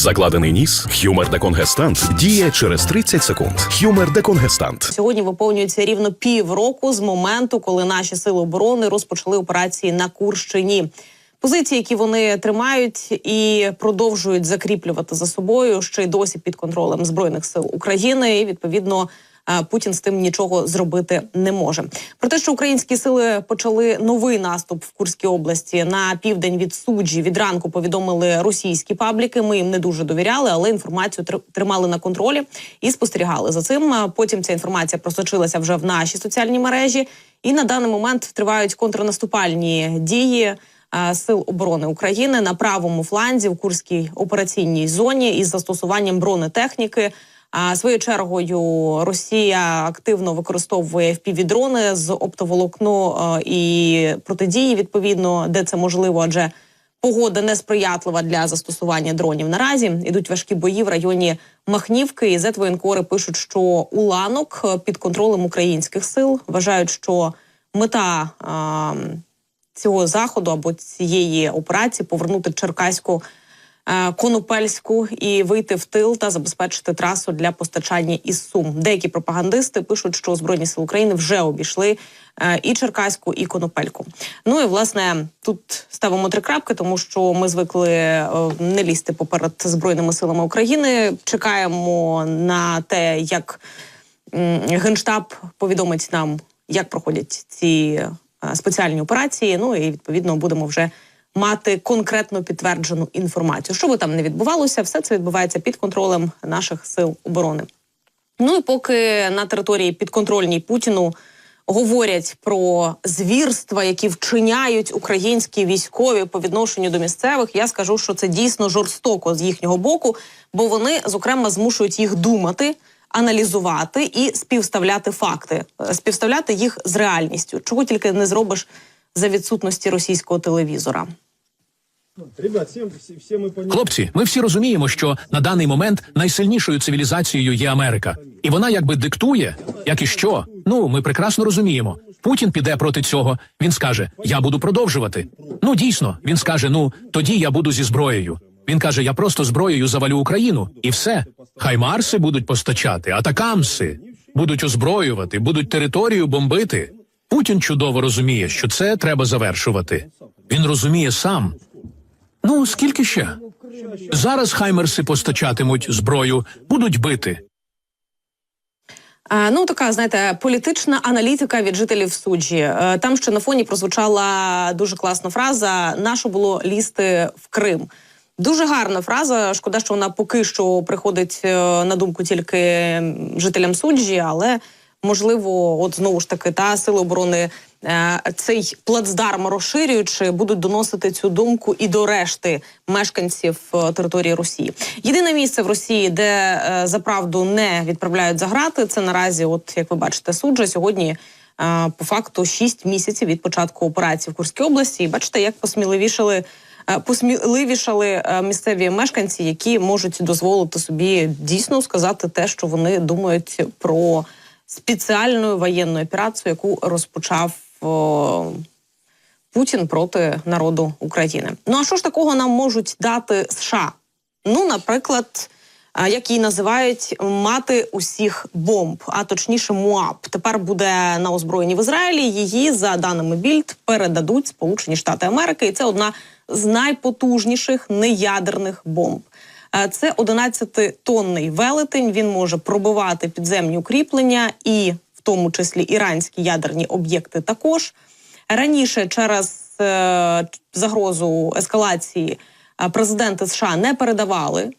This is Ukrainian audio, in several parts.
Закладений ніс, хюмер деконгестант діє через 30 секунд. Хюмер деконгестант. Сьогодні виповнюється рівно півроку з моменту, коли наші сили оборони розпочали операції на Курщині. Позиції, які вони тримають і продовжують закріплювати за собою, ще й досі під контролем збройних сил України. І відповідно Путін з тим нічого зробити не може. Про те, що українські сили почали новий наступ в Курській області на південь від суджі. Від ранку повідомили російські пабліки. Ми їм не дуже довіряли, але інформацію тр- тримали на контролі і спостерігали за цим. Потім ця інформація просочилася вже в наші соціальні мережі, і на даний момент тривають контрнаступальні дії. Сил оборони України на правому фланзі в Курській операційній зоні із застосуванням бронетехніки. А своєю чергою Росія активно використовує впівдрони з оптоволокно е, і протидії, відповідно, де це можливо, адже погода несприятлива для застосування дронів. Наразі ідуть важкі бої в районі Махнівки. І зетвоєнкори пишуть, що уланок е, під контролем українських сил вважають, що мета. цього заходу або цієї операції повернути Черкаську Конопельську і вийти в тил та забезпечити трасу для постачання із Сум. Деякі пропагандисти пишуть, що збройні сили України вже обійшли е, і Черкаську, і Конопельку. Ну і власне тут ставимо три крапки, тому що ми звикли е, не лізти поперед збройними силами України. Чекаємо на те, як генштаб повідомить нам, як проходять ці е, спеціальні операції. Ну і відповідно будемо вже мати конкретно підтверджену інформацію. Що би там не відбувалося, все це відбувається під контролем наших сил оборони. Ну і поки на території підконтрольній Путіну говорять про звірства, які вчиняють українські військові по відношенню до місцевих, я скажу, що це дійсно жорстоко з їхнього боку, бо вони зокрема змушують їх думати. Аналізувати і співставляти факти, е, співставляти їх з реальністю, чого тільки не зробиш за відсутності російського телевізора. Ребят, всем, все, все мы понимаем. Хлопці, ми всі розуміємо, що на даний момент найсильнішою цивілізацією є Америка, і вона якби диктує, як і що. Ну, ми прекрасно розуміємо. Путін піде проти цього. Він скаже: Я буду продовжувати. Ну дійсно, він скаже: Ну тоді я буду зі зброєю. Він каже: Я просто зброєю завалю Україну, і все. Хай Марси будуть постачати, атакамси будуть озброювати, будуть територію бомбити. Путін чудово розуміє, що це треба завершувати. Він розуміє сам. Ну, скільки ще? Зараз хаймерси постачатимуть зброю, будуть бити. Ну, така знаєте, політична аналітика від жителів суджі. Е, Там ще на фоні прозвучала дуже класна фраза: нащо було лізти в Крим. Дуже гарна фраза. Шкода, що вона поки що приходить е, на думку тільки жителям суджі, але можливо, от знову ж таки, та сили оборони е, цей плацдарм розширюючи, будуть доносити цю думку і до решти мешканців е, території Росії. Єдине місце в Росії, де е, за правду не відправляють за грати, це наразі, от як ви бачите, суджа сьогодні. По факту 6 місяців від початку операції в Курській області. І бачите, як посміливішали посміливішали місцеві мешканці, які можуть дозволити собі дійсно сказати те, що вони думають про спеціальну воєнну операцію, яку розпочав о, Путін проти народу України. Ну а що ж такого нам можуть дати США? Ну, наприклад, як її називають мати усіх бомб, а точніше, МУАП. Тепер буде на озброєнні в Ізраїлі. Її за даними Більд передадуть Сполучені Штати Америки, і це одна з найпотужніших неядерних бомб. Е, Це 11-тонний велетень. Він може пробивати підземні укріплення і в тому числі іранські ядерні об'єкти також. Раніше через е, загрозу ескалації е, президенти США не передавали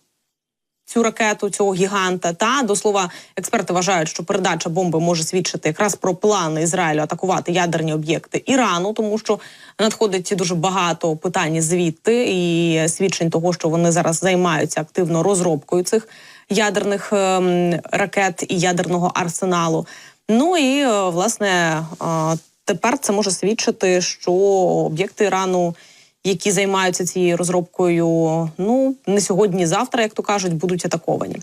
цю ракету, цього гіганта. Та до слова, експерти вважають, що передача бомби може свідчити якраз про плани Ізраїлю атакувати ядерні об'єкти Ірану, тому що надходить дуже багато питань звідти і свідчень того, що вони зараз займаються активно розробкою цих ядерних ем, ракет і ядерного арсеналу. Ну і е, власне е, тепер це може свідчити, що об'єкти Ірану які займаються цією розробкою, ну не сьогодні, завтра, як то кажуть, будуть атаковані.